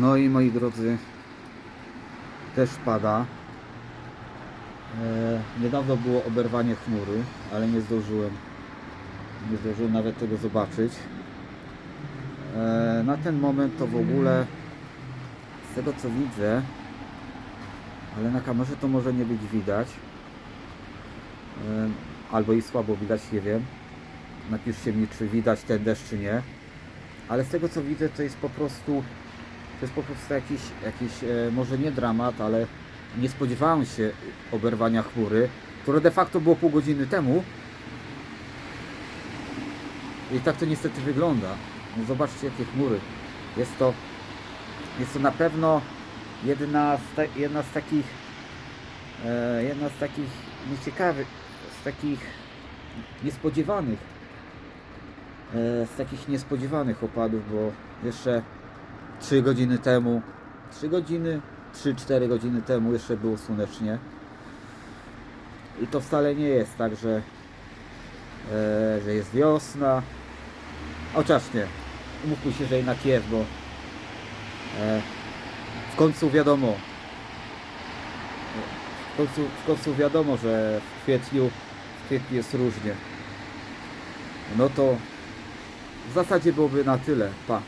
No i moi drodzy, też pada. E, niedawno było oberwanie chmury, ale nie zdążyłem. Nie zdążyłem nawet tego zobaczyć. E, na ten moment to w ogóle z tego co widzę, ale na kamerze to może nie być widać. E, albo i słabo widać, nie wiem. Napiszcie mi, czy widać ten deszcz, czy nie. Ale z tego co widzę, to jest po prostu to jest po prostu jakiś, jakiś e, może nie dramat, ale nie spodziewałem się oberwania chmury, które de facto było pół godziny temu. I tak to niestety wygląda. No zobaczcie jakie chmury. Jest to, jest to na pewno jedna z, jedna z takich e, jedna z takich nieciekawych, z takich niespodziewanych e, z takich niespodziewanych opadów, bo jeszcze 3 godziny temu, 3 godziny, 3-4 godziny temu jeszcze było słonecznie. I to wcale nie jest tak, że, e, że jest wiosna. Chociaż nie. Umówmy się, że jednak jest, bo e, w końcu wiadomo, w końcu, w końcu wiadomo, że w kwietniu, w kwietniu jest różnie. No to w zasadzie byłoby na tyle. Pa.